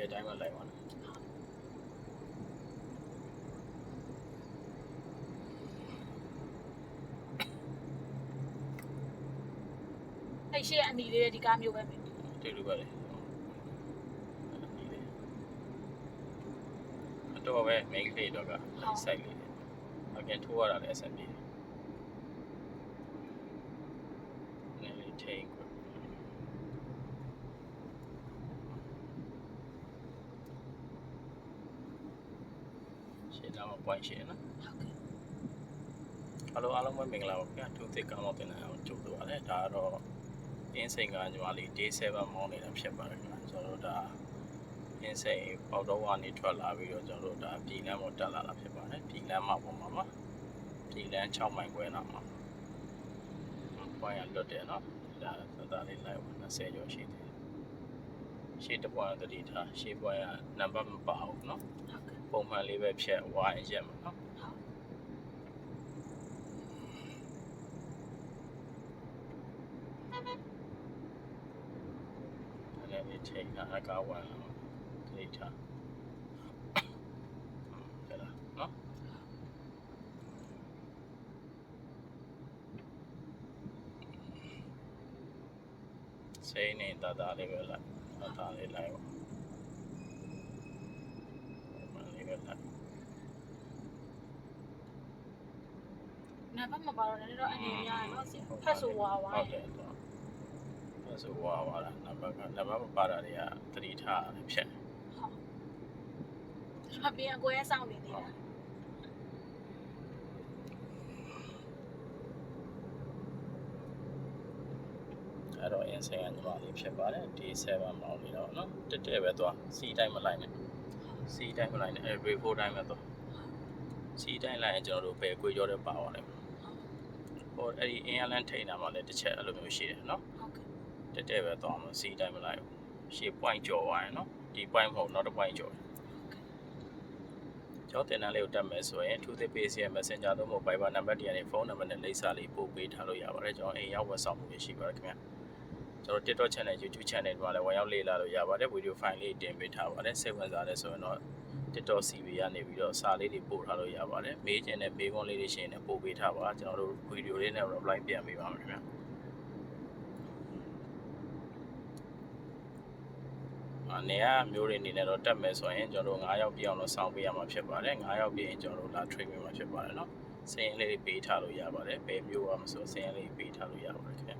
အဲ့အတိုင်းပဲလိုက်ပါနော်အဲ့ရှေ့အနီလေးတဲ့ဒီကားမျိုးပဲမယ်ဒီလိုပဲလေအတော့ပဲ main လေးတော့က site လေးအပြင်ထိုးရတာလည်းအဆင်ပြေတယ်နည်းလေးထိန်ကို ရှင်းတော့ point ရှင်းနော်ဟုတ်ကဲ့အားလုံးအားလုံးပဲမင်္ဂလာပါခင်ဗျာသူသစ်ကောင်းတော့တင်နေအောင်ကြိုဆိုပါရစေဒါကတော့အင်းစိန်ကညီမလေး day 7မောင်းနေတာဖြစ်ပါတယ်ခင်ဗျာကျွန်တော်တို့ဒါအင်းစိန်ပေါတော့ကနေထွက်လာပြီးတော့ကျွန်တော်တို့ဒါပြည်လမ်းပေါ်တက်လာတာဖြစ်ပါတယ်ပြည်လမ်းမှာပုံမှာပါပြည်လမ်း6မိုင်ခွဲနာမှာပွိုင်းရလွတ်တယ်နော်ဒါသတာလေးလိုက်ဝင်20ကျော်ရှိတယ် ရှေ့တစ်ပွိုင်းတတိထားရှေ့ပွိုင်းကနံပါတ်မပါဘူးနော်ဟုတ်ကဲ့ပုံမှန်လေးပဲဖြတ်ဝိုင်းရက်မှာနော်ဟုတ်အဲ့ဒီချိန်ကအကားဝင်လာဒီထားဟဲ့လားနော်စိတ်နေတာတာလေးပဲလိုက် တာတာလေးလိုက်ပါမလေးပဲလိုက်နာဘတ်မပါတော့လည်းတော့အနေများနော်ဆရာဖတ်ဆိုဝါဝါဟုတ်တယ်တော့ဖတ်ဆိုဝါဝါတာနံပါတ်ကနံပါတ်မပါတာတွေကသတိထားရတယ်ဖြတ်ဟုတ်အပြင်အကွဲဆောင်နေသေးတာ အဲ့တော့ insane ကညီမလေးဖြစ်ပါတယ် D7 မောင်းနေတော့နော်တက်တက်ပဲသွား C တိုင်းမလိုက်နဲ့ C တိုင်းမလိုက်နဲ့ every 4တိုင်းပဲသွား C တိုင်းလိုက်ရင်ကျွန်တော်တို့ဘယ်ကွေကြောတဲ့ပါသွားလိမ့်မယ်ဟိုအဲ့ဒီ inland ထိန်တာမှလည်းတစ်ချက်အဲ့လိုမျိုးရှိတယ်နော်ဟုတ်ကဲ့တက်တက်ပဲသွားမှာ C တိုင်းမလိုက်ဘူးရှေ့ point ကျော်သွားရင်နော်ဒီ point မဟုတ်နောက်တစ် point ကျော်တယ်ကျောင်းတင်တန်းလေးကိုတက်မယ်ဆိုရင်အထူးသဖြင့် PCM Messenger သို့မဟုတ် Viber နံပါတ်တွေကနေဖုန်းနံပါတ်နဲ့လိပ်စာလေးပို့ပေးထားလို့ရပါတယ်ကျွန်တော်အိမ်ရောက်ဝက်ဆောင်မှုရှိပါတယ်ခင်ဗျ ကျွန်တော် TikTok channel YouTube channel တွေမှာလည်းဝင်ရောက်လေ့လာလို့ရပါတယ်ဗီဒီယိုဖိုင်လေးတင်ပေးထားပါတယ်စိတ်ဝင်စားတယ်ဆိုရင်တော့ TikTok CV ကနေပြီးတော့စာလေးတွေပို့ထားလို့ရပါတယ်မေးချင်တဲ့မေးခွန်းလေးတွေရှိရင်လည်းပို့ပေးထားပါကျွန်တော်တို့ဗီဒီယိုလေးနဲ့ reply ပြန်ပေးပါမယ်ခင်ဗျအနေကမျိုးတွေအနေနဲ့တော့တက်မယ်ဆိုရင်ကျွန်တော်တို့9ရောက်ပြအောင်တော့စောင့်ပေးရမှာဖြစ်ပါတယ်9ရောက်ပြရင်ကျွန်တော်တို့လာ train ပေးမှာဖြစ်ပါတယ်เนาะစရင်လေးတွေပေးထားလို့ရပါတယ်ဘယ်မျိုးရမဆိုစရင်လေးပေးထားလို့ရပါတယ်ခင်ဗျ ျ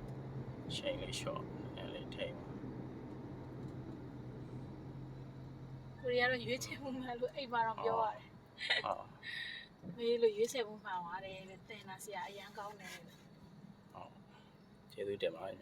ချိန်လေး short အဲလေးထိန်ကိုရီးယားတော့ရွေးချယ်မှုမှန်လို့အိမ်မှာတော့ပြောရတယ်ဟောမေးလို့ရွေးချယ်မှုမှန်သွားတယ်တဲ့တင်လာဆရာအရန်ကောင်းတယ်ဟုတ်ကျေးဇူးတင်ပါတယ်